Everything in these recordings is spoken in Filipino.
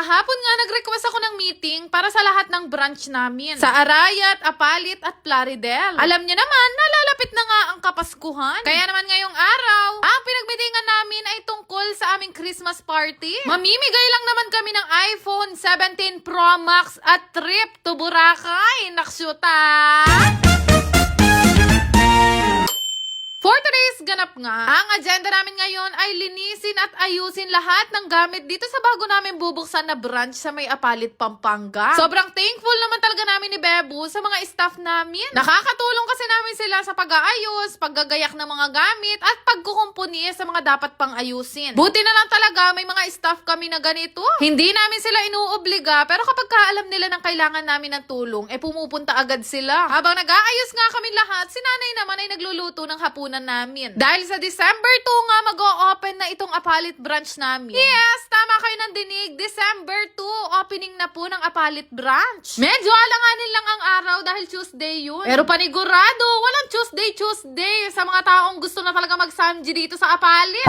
Kahapon nga nag-request ako ng meeting para sa lahat ng branch namin. Sa Arayat, Apalit at Plaridel. Alam niyo naman, nalalapit na nga ang Kapaskuhan. Kaya naman ngayong araw, ang pinagmitingan namin ay tungkol sa aming Christmas party. Mamimigay lang naman kami ng iPhone 17 Pro Max at trip to Boracay. Naksyuta! Nga, ang agenda namin ngayon ay linisin at ayusin lahat ng gamit dito sa bago namin bubuksan na branch sa may Apalit, Pampanga. Sobrang thankful naman talaga namin ni Bebu sa mga staff namin. Nakakatulong kasi namin sila sa pag-aayos, paggagayak ng mga gamit, at pagkukumpuni sa mga dapat pang ayusin. Buti na lang talaga may mga staff kami na ganito. Hindi namin sila inuobliga, pero kapag kaalam nila ng kailangan namin ng tulong, eh pumupunta agad sila. Habang nag-aayos nga kami lahat, si nanay naman ay nagluluto ng hapunan namin. Dahil sa December 2 nga mag-o-open na itong Apalit branch namin. Yes, tama kayo ng dinig. December 2, opening na po ng Apalit branch. Medyo alanganin lang ang araw dahil Tuesday yun. Pero panigurado, walang Tuesday, Tuesday sa mga taong gusto na talaga mag-samji dito sa Apalit.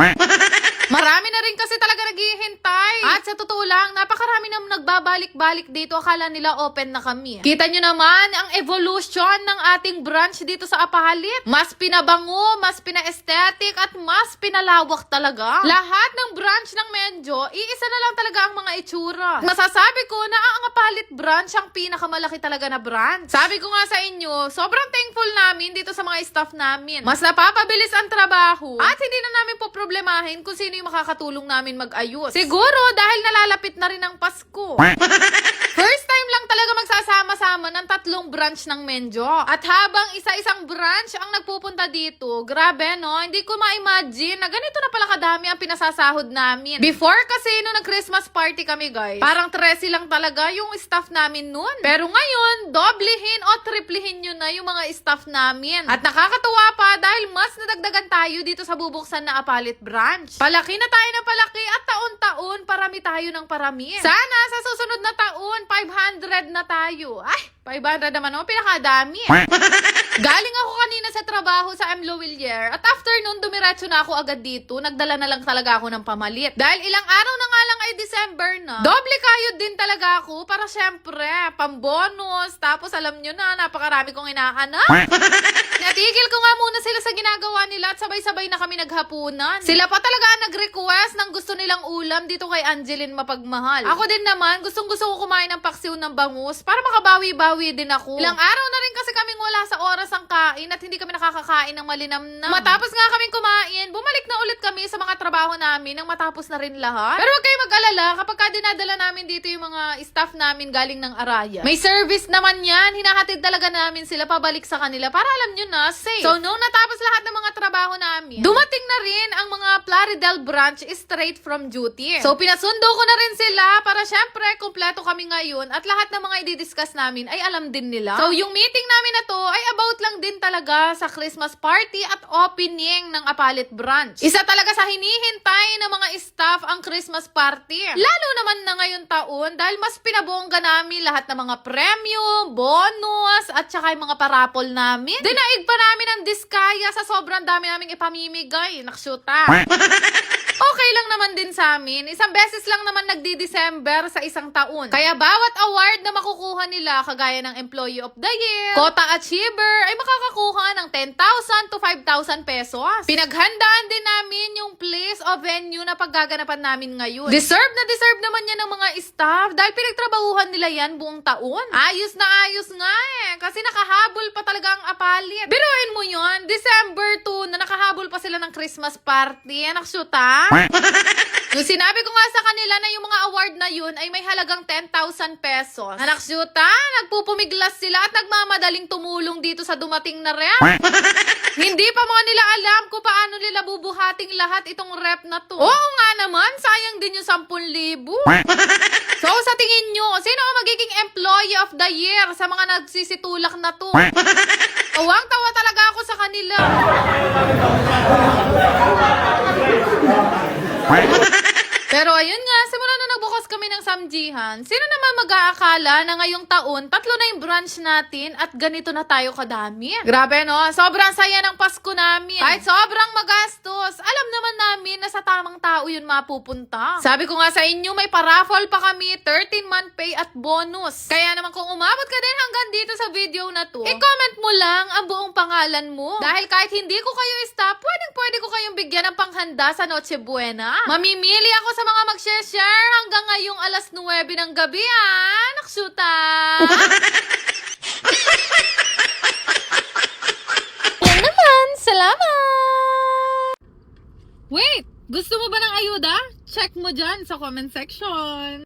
Marami na rin kasi talaga naghihintay. At sa totoo lang, napakarami na nagbabalik-balik dito. Akala nila open na kami. Kita nyo naman ang evolution ng ating branch dito sa Apalit. Mas pinabango, mas pina-aesthetic, at mas pinalawak talaga. Lahat ng branch ng Menjo, iisa na lang talaga ang mga itsura. Masasabi ko na ang Apalit branch ang pinakamalaki talaga na branch. Sabi ko nga sa inyo, sobrang thankful namin dito sa mga staff namin. Mas napapabilis ang trabaho at hindi na namin po problemahin kung sino yung makakatulong namin mag-ayos. Siguro dahil nalalapit na rin ang Pasko. First time lang talaga magsasama-sama ng tatlong branch ng Menjo. At habang isa-isang branch ang nagpupunta dito, grabe no, hindi ko ma-imagine na ganito na pala kadami ang pinasasahod namin. Before kasi nung nag-Christmas party kami guys, parang 13 lang talaga yung staff namin nun. Pero ngayon, doblehin o triplihin nyo na yung mga staff namin. At nakakatuwa pa dahil mas nadagdagan tayo dito sa bubuksan na Apalit branch. Palaki na tayo ng palaki at taon-taon parami tayo ng parami. Sana sa susunod na taon, 500 na tayo. Ay, 500 naman ako, pinakadami. Galing ako kanina sa trabaho sa M. Lowillier at after nun, dumiretso na ako agad dito. Nagdala na lang talaga ako ng pamalit. Dahil ilang araw na nga lang ay December na. Doble kayod din talaga ako para syempre, pambonus. Tapos alam nyo na, napakarami kong inaanak. Natigil ko nga muna sila sa ginagawa nila at sabay-sabay na kami naghapunan. Sila pa talaga ang nag-request ng gusto nilang ulam dito kay Angeline Mapagmahal. Ako din naman, gustong gusto ko kumain ng paksiw ng bangus para makabawi-bawi din ako. Ilang araw na rin kasi kaming wala sa oras ang kain at hindi kami nakakakain ng malinamnam. Matapos nga kaming kumain, bumalik na ulit kami sa mga trabaho namin nang matapos na rin lahat. Pero huwag kayong mag-alala kapag ka dinadala namin dito yung mga staff namin galing ng Araya. May service naman yan. Hinahatid talaga namin sila pabalik sa kanila para alam nyo na, safe. So, nung natapos lahat ng mga trabaho namin, dumating na rin ang mga Plaridel branch straight from duty. So, pinasundo ko na rin sila para syempre, kumpleto kami ngayon at lahat ng mga i-discuss namin ay alam din nila. So, yung meeting namin na to ay about lang din talaga sa Christmas party at opening ng Apalit branch. Isa talaga sa hinihintay ng mga staff ang Christmas party. Lalo naman na ngayon taon dahil mas pinabongga namin lahat ng mga premium, bonus, at saka yung mga parapol namin. Dinaig pa namin ang sa sobrang dami naming ipamimigay. Naksyuta. Okay lang naman din sa amin. Isang beses lang naman nagdi-December sa isang taon. Kaya bawat award na makukuha nila, kagaya ng Employee of the Year, Kota Achiever, ay makakakuha ng 10,000 to 5,000 pesos. Pinaghandaan din namin yung place o venue na paggaganapan namin ngayon. Deserve na deserve naman yan ng mga staff dahil pinagtrabahuhan nila yan buong taon. Ayos na ayos nga eh. Kasi nakahabol pa talaga ang apalit. Biruin mo yun, December 2 na nakahabol pa sila ng Christmas party. Anak shoot ha? Yung sinabi ko nga sa kanila na yung mga award na yun ay may halagang 10,000 pesos. Anak syuta, nagpupumiglas sila at nagmamadaling tumulong dito sa dumating na rep. Hindi pa mga nila alam kung paano nila bubuhating lahat itong rep na to. Oo nga naman, sayang din yung 10,000. So sa tingin nyo, sino ang magiging employee of the year sa mga nagsisitulak na to? Tawang-tawa talaga ako sa kanila. Pero ayun nga, kami ng kasamjihan, sino naman mag-aakala na ngayong taon, tatlo na yung branch natin at ganito na tayo kadami? Grabe no, sobrang saya ng Pasko namin. Kahit sobrang magastos, alam naman namin na sa tamang tao yun mapupunta. Sabi ko nga sa inyo, may paraffle pa kami, 13-month pay at bonus. Kaya naman kung umabot ka din hanggang dito sa video na to, i-comment mo lang ang buong pangalan mo. Dahil kahit hindi ko kayo stop, pwedeng pwede ko kayong bigyan ng panghanda sa Noche Buena. Mamimili ako sa mga mag-share hanggang ngayong alas 9 ng gabi ah. Naksyuta! Yan naman, salamat! Wait, gusto mo ba ng ayuda? Check mo dyan sa comment section.